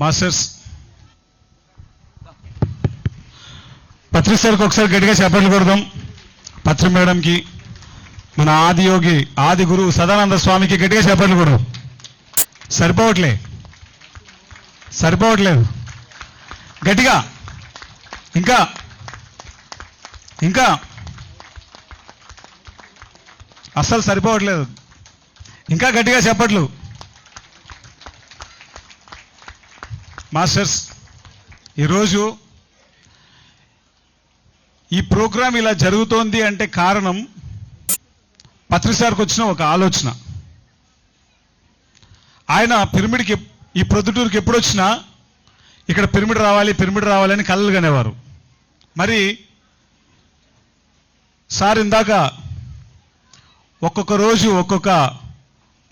Masters. పత్రి సార్కి ఒకసారి గట్టిగా చెప్పట్లు కొడదాం. పత్రి మేడంకి మన ఆది యోగి ఆది గురువు సదానంద స్వామికి గట్టిగా చెప్పట్లు కొడదాం సరిపోవట్లే. సరిపోవట్లేదు. గట్టిగా. ఇంకా. ఇంకా. అస్సలు సరిపోవట్లేదు. ఇంకా గట్టిగా చెప్పట్లు. మాస్టర్స్ ఈరోజు ఈ ప్రోగ్రాం ఇలా జరుగుతోంది అంటే కారణం పత్రిసార్కి వచ్చిన ఒక ఆలోచన. ఆయన పిరమిడ్కి ఈ ప్రొద్దుటూరుకి ఎప్పుడు వచ్చినా ఇక్కడ పిరమిడ్ రావాలి పిరమిడ్ రావాలని కలలు కనేవారు. మరి సార్ ఇందాక ఒక్కొక్క రోజు ఒక్కొక్క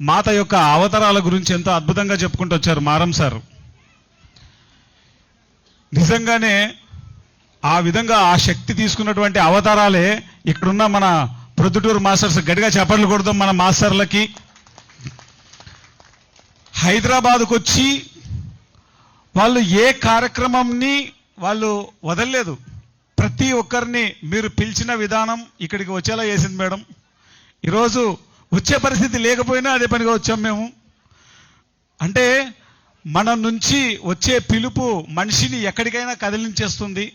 మాత యొక్క అవతారాల గురించి ఎంతో అద్భుతంగా చెప్పుకుంటూ వచ్చారు మారం సార్. నిజంగానే ఆ విధంగా ఆ శక్తి తీసుకున్నటువంటి అవతారాలే ఇక్కడున్న మన ప్రొద్దుటూరు మాస్టర్స్ గట్టిగా చెప్పట్లు కొడదాం మన మాస్టర్లకి. హైదరాబాద్కు వచ్చి వాళ్ళు ఏ కార్యక్రమంని వాళ్ళు వదలలేదు. ప్రతి ఒక్కరిని మీరు పిలిచిన విధానం ఇక్కడికి వచ్చేలా చేసింది మేడం. ఈరోజు వచ్చే పరిస్థితి లేకపోయినా అదే పనిగా వచ్చాం మేము. అంటే మన నుంచి వచ్చే పిలుపు మనిషిని ఎక్కడికైనా కదిలించేస్తుంది.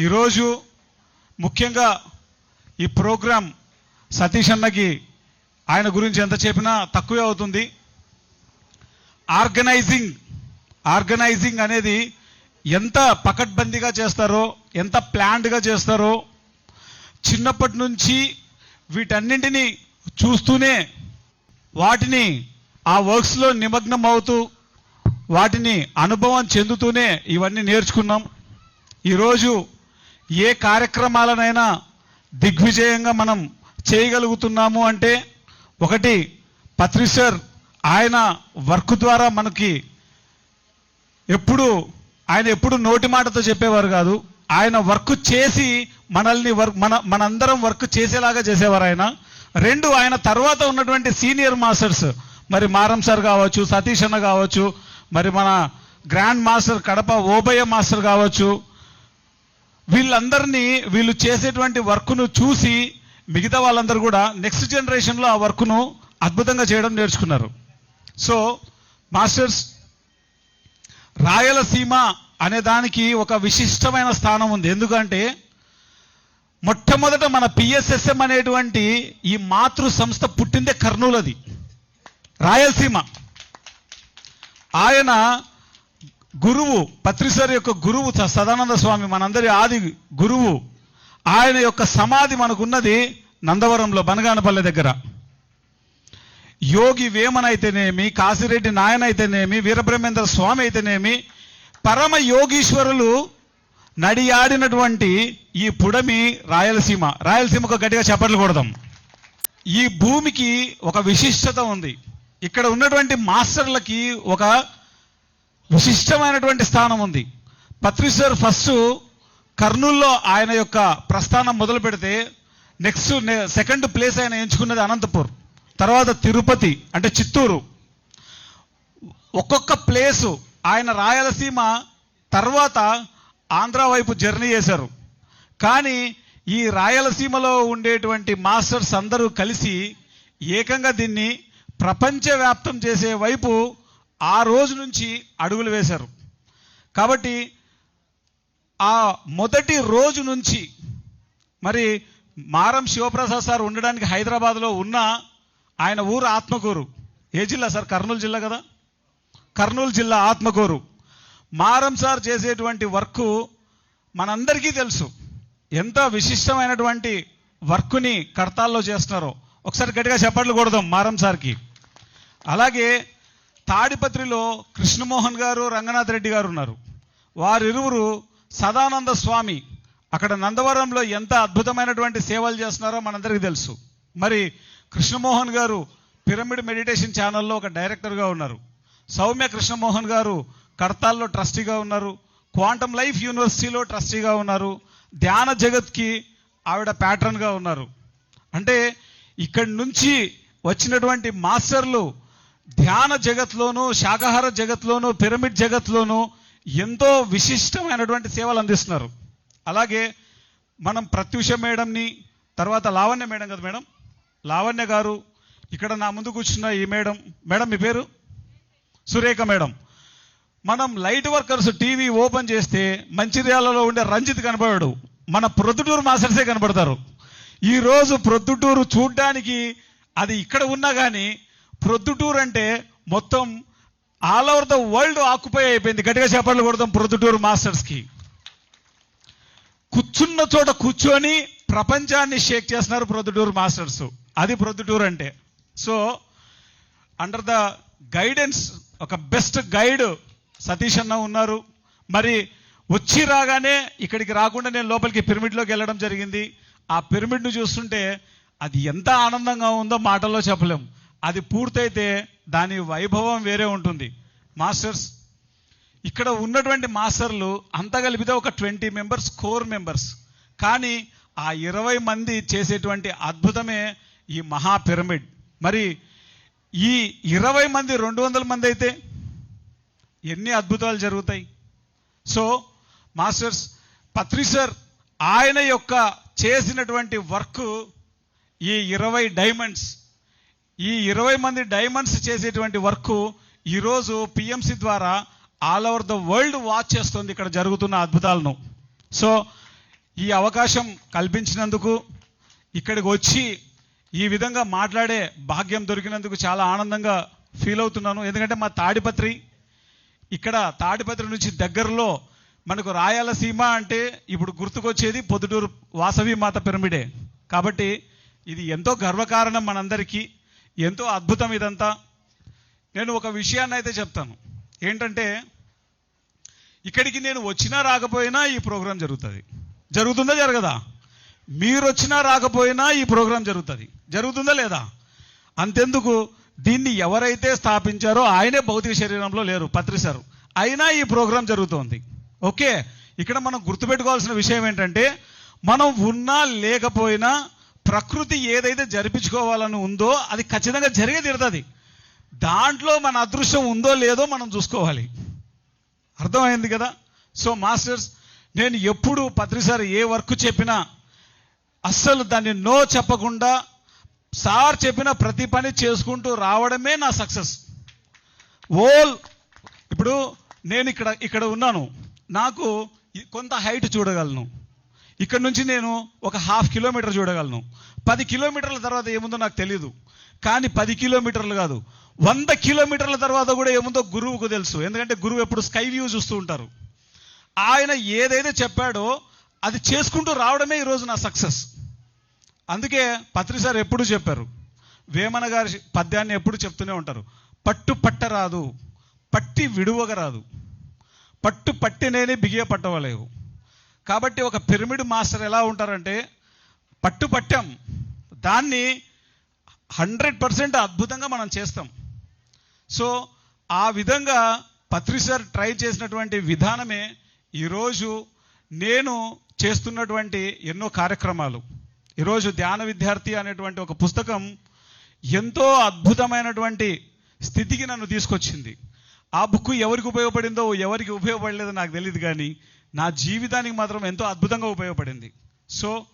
ఈరోజు ముఖ్యంగా ఈ ప్రోగ్రాం సతీష్ అన్నకి ఆయన గురించి ఎంత చెప్పినా తక్కువే అవుతుంది. ఆర్గనైజింగ్ ఆర్గనైజింగ్ అనేది ఎంత పకడ్బందీగా చేస్తారో ఎంత ప్లాన్డ్గా చేస్తారో చిన్నప్పటి నుంచి వీటన్నింటినీ చూస్తూనే వాటిని ఆ వర్క్స్లో నిమగ్నం అవుతూ వాటిని అనుభవం చెందుతూనే ఇవన్నీ నేర్చుకున్నాం. ఈరోజు ఏ కార్యక్రమాలనైనా దిగ్విజయంగా మనం చేయగలుగుతున్నాము అంటే ఒకటి పత్రిసర్ ఆయన వర్క్ ద్వారా మనకి ఎప్పుడు ఆయన ఎప్పుడు నోటి మాటతో చెప్పేవారు కాదు. ఆయన వర్క్ చేసి మనల్ని వర్క్ మన మనందరం వర్క్ చేసేలాగా చేసేవారు ఆయన. రెండు ఆయన తర్వాత ఉన్నటువంటి సీనియర్ మాస్టర్స్ మరి మారం సార్ కావచ్చు సతీష్ అన్న కావచ్చు మరి మన grand master Kadapa Obayya master కావచ్చు వీళ్ళందరినీ వీళ్ళు చేసేటువంటి వర్క్ను చూసి మిగతా వాళ్ళందరూ కూడా నెక్స్ట్ జనరేషన్లో ఆ వర్క్ను అద్భుతంగా చేయడం నేర్చుకున్నారు. సో మాస్టర్స్ రాయలసీమ అనే దానికి ఒక విశిష్టమైన స్థానం ఉంది. ఎందుకంటే మొట్టమొదట మన పిఎస్ఎస్ఎం అనేటువంటి ఈ మాతృ సంస్థ పుట్టిందే కర్నూలది. రాయలసీమ. ఆయన గురువు పత్రిసర్ యొక్క గురువు సదానంద స్వామి మనందరి ఆది గురువు. ఆయన యొక్క సమాధి మనకున్నది నందవరంలో బనగానపల్లె దగ్గర. యోగి వేమన్ అయితేనేమి కాశిరెడ్డి నాయన అయితేనేమి వీరబ్రహ్మేంద్ర స్వామి అయితేనేమి పరమ యోగీశ్వరులు నడియాడినటువంటి ఈ పుడమి రాయలసీమ. రాయలసీమకు గట్టిగా చప్పట్లు కొడదాం. ఈ భూమికి ఒక విశిష్టత ఉంది. ఇక్కడ ఉన్నటువంటి మాస్టర్లకి ఒక విశిష్టమైనటువంటి స్థానం ఉంది. పత్రిసర్ ఫస్ట్ కర్నూల్లో ఆయన యొక్క ప్రస్థానం మొదలు పెడితే నెక్స్ట్ సెకండ్ ప్లేస్ ఆయన ఎంచుకున్నది అనంతపూర్ తర్వాత తిరుపతి అంటే చిత్తూరు. ఒక్కొక్క ప్లేసు ఆయన రాయలసీమ తర్వాత ఆంధ్ర వైపు జర్నీ చేశారు. కానీ ఈ రాయలసీమలో ఉండేటువంటి మాస్టర్స్ అందరూ కలిసి ఏకంగా దీన్ని ప్రపంచవ్యాప్తం చేసే వైపు ఆ రోజు నుంచి అడుగులు వేశారు. కాబట్టి ఆ మొదటి రోజు నుంచి మరి మారం శివప్రసాద్ సార్ ఉండడానికి హైదరాబాద్లో ఉన్న ఆయన ఊరు ఆత్మకూరు. ఏ జిల్లా సార్? కర్నూలు జిల్లా కదా? కర్నూలు జిల్లా ఆత్మకూరు. మారం సార్ చేసేటువంటి వర్క్ మనందరికీ తెలుసు. ఎంత విశిష్టమైనటువంటి వర్క్ని కడతాల్లో చేస్తున్నారో. ఒకసారి గట్టిగా చెప్పట్లు కొడదాం మారం సార్కి. అలాగే తాడిపత్రిలో కృష్ణమోహన్ గారు రంగనాథ్ రెడ్డి గారు ఉన్నారు. వారిరువురు సదానంద స్వామి. అక్కడ నందవరంలో ఎంత అద్భుతమైనటువంటి సేవలు చేస్తున్నారో మనందరికీ తెలుసు. మరి కృష్ణమోహన్ గారు పిరమిడ్ మెడిటేషన్ ఛానల్లో ఒక డైరెక్టర్గా ఉన్నారు. సౌమ్య కృష్ణమోహన్ గారు కడతాల్లో ట్రస్టీగా ఉన్నారు. క్వాంటమ్ లైఫ్ యూనివర్సిటీలో ట్రస్టీగా ఉన్నారు. ధ్యాన జగత్కి ఆవిడ ప్యాట్రన్గా ఉన్నారు. అంటే ఇక్కడి నుంచి వచ్చినటువంటి మాస్టర్లు ధ్యాన జగత్లోను శాకాహార జగత్లోను పిరమిడ్ జగత్లోను ఎంతో విశిష్టమైనటువంటి సేవలు అందిస్తున్నారు. అలాగే మనం ప్రత్యూష మేడంని తర్వాత లావణ్య మేడం కదా మేడం? లావణ్య గారు ఇక్కడ నా ముందు కూర్చున్న ఈ మేడం మేడం మీ పేరు? సురేఖ మేడం. మనం లైట్ వర్కర్స్ టీవీ ఓపెన్ చేస్తే మంచిర్యాలలో ఉండే రంజిత్ కనపడాడు. మన ప్రొద్దుటూరు మాస్టర్సే కనపడతారు. ఈరోజు ప్రొద్దుటూరు చూడ్డానికి అది ఇక్కడ ఉన్నా కానీ ప్రొద్దుటూరు అంటే మొత్తం all over the world occupy అయిపోయింది. గట్టిగా చేపట్లు కొడతాం ప్రొద్దుటూరు మాస్టర్స్కి. కూర్చున్న చోట కూర్చొని ప్రపంచాన్ని షేక్ చేస్తున్నారు ప్రొద్దుటూరు మాస్టర్స్. అది ప్రొద్దుటూరు అంటే. సో అండర్ ద గైడెన్స్ ఒక బెస్ట్ గైడ్ సతీష్ అన్న ఉన్నారు. మరి వచ్చి రాగానే ఇక్కడికి రాకుండా నేను లోపలికి పిరమిడ్లోకి వెళ్ళడం జరిగింది. ఆ పిరమిడ్ను చూస్తుంటే అది ఎంత ఆనందంగా ఉందో మాటల్లో చెప్పలేం. అది పూర్తయితే దాని వైభవం వేరే ఉంటుంది. మాస్టర్స్ ఇక్కడ ఉన్నటువంటి మాస్టర్లు అంతా కలిపితే ఒక ట్వంటీ మెంబర్స్ కోర్ మెంబర్స్. కానీ ఆ ఇరవై మంది చేసేటువంటి అద్భుతమే ఈ మహా పిరమిడ్. మరి ఈ ఇరవై మంది రెండు వందల మంది అయితే ఎన్ని అద్భుతాలు జరుగుతాయి? సో మాస్టర్స్ పత్రిసర్ ఆయన యొక్క చేసినటువంటి వర్క్ ఈ ఇరవై డైమండ్స్ ఈ ఇరవై మంది డైమండ్స్ చేసేటువంటి వర్క్ ఈరోజు పిఎంసి ద్వారా all over the world watch చేస్తుంది ఇక్కడ జరుగుతున్న అద్భుతాలను. సో ఈ అవకాశం కల్పించినందుకు ఇక్కడికి వచ్చి ఈ విధంగా మాట్లాడే భాగ్యం దొరికినందుకు చాలా ఆనందంగా ఫీల్ అవుతున్నాను. ఎందుకంటే మా తాడిపత్రి ఇక్కడ తాడిపత్రి నుంచి దగ్గరలో మనకు రాయలసీమ అంటే ఇప్పుడు గుర్తుకొచ్చేది పొద్దుటూరు వాసవి మాత పిరమిడే. కాబట్టి ఇది ఎంతో గర్వకారణం మనందరికీ. ఎంతో అద్భుతం ఇదంతా. నేను ఒక విషయాన్ని అయితే చెప్తాను. ఏంటంటే ఇక్కడికి నేను వచ్చినా రాకపోయినా ఈ ప్రోగ్రాం జరుగుతుంది. జరుగుతుందా జరగదా? మీరు వచ్చినా రాకపోయినా ఈ ప్రోగ్రాం జరుగుతుంది. జరుగుతుందా లేదా? అంతెందుకు? దీన్ని ఎవరైతే స్థాపించారో ఆయనే భౌతిక శరీరంలో లేరు పత్రిసారు. అయినా ఈ ప్రోగ్రాం జరుగుతోంది. ఓకే? ఇక్కడ మనం గుర్తుపెట్టుకోవాల్సిన విషయం ఏంటంటే మనం ఉన్నా లేకపోయినా ప్రకృతి ఏదైతే జరిపించుకోవాలని ఉందో అది ఖచ్చితంగా జరిగే తీరుతుంది దాంట్లో మన అదృష్టం ఉందో లేదో మనం చూసుకోవాలి. అర్థమైంది కదా? సో మాస్టర్స్ నేను ఎప్పుడు పత్రిసారి ఏ వర్క్ చెప్పినా అస్సలు దాన్ని నో చెప్పకుండా సార్ చెప్పిన ప్రతి పని చేసుకుంటూ రావడమే నా సక్సెస్. ఓల్ ఇప్పుడు నేను ఇక్కడ ఇక్కడ ఉన్నాను. నాకు కొంత హైట్ చూడగలను. ఇక్కడ నుంచి నేను ఒక హాఫ్ కిలోమీటర్ చూడగలను. పది కిలోమీటర్ల తర్వాత ఏముందో నాకు తెలియదు కానీ పది కిలోమీటర్లు కాదు. వంద కిలోమీటర్ల తర్వాత కూడా ఏముందో గురువుకు తెలుసు. ఎందుకంటే గురువు ఎప్పుడు స్కై వ్యూ చూస్తూ ఉంటారు. ఆయన ఏదైతే చెప్పాడో అది చేసుకుంటూ రావడమే ఈరోజు నా సక్సెస్. అందుకే పత్రి సార్ ఎప్పుడు చెప్పారు? వేమన గారి పద్యాన్ని ఎప్పుడు చెప్తూనే ఉంటారు. పట్టు పట్టరాదు పట్టి విడువగరాదు. పట్టు పట్టినేనే బిగియ పట్టవలేవు. కాబట్టి ఒక పిరమిడ్ మాస్టర్ ఎలా ఉంటారంటే పట్టు పట్టాం. దాన్ని హండ్రెడ్ పర్సెంట్ అద్భుతంగా మనం చేస్తాం. సో ఆ విధంగా పత్రిసర్ ట్రై చేసినటువంటి విధానమే ఈరోజు నేను చేస్తున్నటువంటి ఎన్నో కార్యక్రమాలు. ఈరోజు ధ్యాన విద్యార్థి అనేటువంటి ఒక పుస్తకం ఎంతో అద్భుతమైనటువంటి స్థితికి నన్ను తీసుకొచ్చింది. ఆ బుక్ ఎవరికి ఉపయోగపడిందో ఎవరికి ఉపయోగపడలేదో నాకు తెలియదు కానీ నా జీవితానికి మాత్రం ఎంతో అద్భుతంగా ఉపయోగపడింది. సో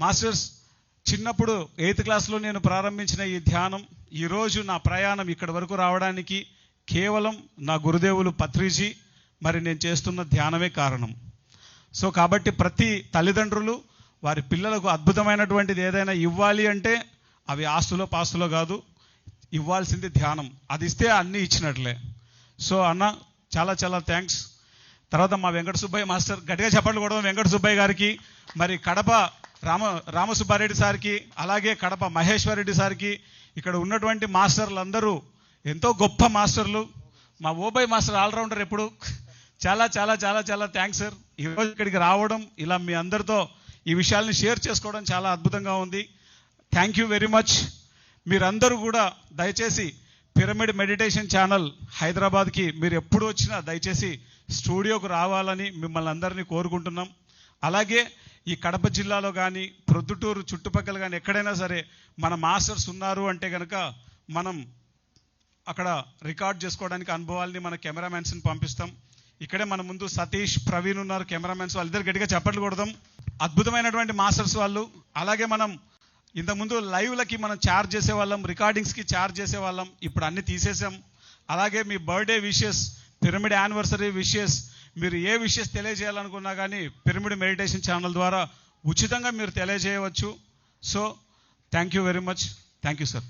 మాస్టర్స్ చిన్నప్పుడు ఎయిత్ క్లాస్లో నేను ప్రారంభించిన ఈ ధ్యానం ఈరోజు నా ప్రయాణం ఇక్కడి వరకు రావడానికి కేవలం నా గురుదేవులు పత్రిజీ మరి నేను చేస్తున్న ధ్యానమే కారణం. సో కాబట్టి ప్రతి తల్లిదండ్రులు వారి పిల్లలకు అద్భుతమైనటువంటిది ఏదైనా ఇవ్వాలి అంటే అవి ఆస్తులో పాస్తులో కాదు ఇవ్వాల్సింది ధ్యానం. అది ఇస్తే అన్నీ ఇచ్చినట్లే. సో అన్న చాలా చాలా థ్యాంక్స్. తర్వాత మా వెంకట సుబ్బయ్య మాస్టర్ గట్టిగా చెప్పండి కూడా వెంకట సుబ్బయ్య గారికి మరి కడప రామ రామసుబ్బారెడ్డి సార్కి అలాగే కడప మహేశ్వరరెడ్డి సార్కి ఇక్కడ ఉన్నటువంటి మాస్టర్లు అందరూ ఎంతో గొప్ప మాస్టర్లు. మా ఓబై మాస్టర్ ఆల్రౌండర్ ఎప్పుడు? చాలా చాలా చాలా చాలా థ్యాంక్స్ సార్. ఈరోజు ఇక్కడికి రావడం ఇలా మీ అందరితో ఈ విషయాల్ని షేర్ చేసుకోవడం చాలా అద్భుతంగా ఉంది. Thank you very much. మీరందరూ కూడా దయచేసి పిరమిడ్ మెడిటేషన్ ఛానల్ హైదరాబాద్కి మీరు ఎప్పుడు వచ్చినా దయచేసి స్టూడియోకు రావాలని మిమ్మల్ని అందరినీ కోరుకుంటున్నాం. అలాగే ఈ కడప జిల్లాలో కానీ ప్రొద్దుటూరు చుట్టుపక్కల కానీ ఎక్కడైనా సరే మన మాస్టర్స్ ఉన్నారు అంటే కనుక మనం అక్కడ రికార్డ్ చేసుకోవడానికి అనుభవాల్ని మన కెమెరామెన్స్ని పంపిస్తాం. ఇక్కడే మన ముందు సతీష్ ప్రవీణ్ ఉన్నారు కెమెరామెన్స్ వాళ్ళిద్దరు గట్టిగా చప్పట్లు కొడదాం. అద్భుతమైనటువంటి మాస్టర్స్ వాళ్ళు. అలాగే మనం ఇంతకుముందు లైవ్లకి మనం ఛార్జ్ చేసేవాళ్ళం రికార్డింగ్స్కి ఛార్జ్ చేసేవాళ్ళం ఇప్పుడు అన్ని తీసేసాం అలాగే మీ birthday wishes pyramid anniversary wishes మీరు ఏ విషెస్ తెలియజేయాలనుకున్నా కానీ పిరమిడ్ మెడిటేషన్ ఛానల్ ద్వారా ఉచితంగా మీరు తెలియజేయవచ్చు. So thank you very much thank you sir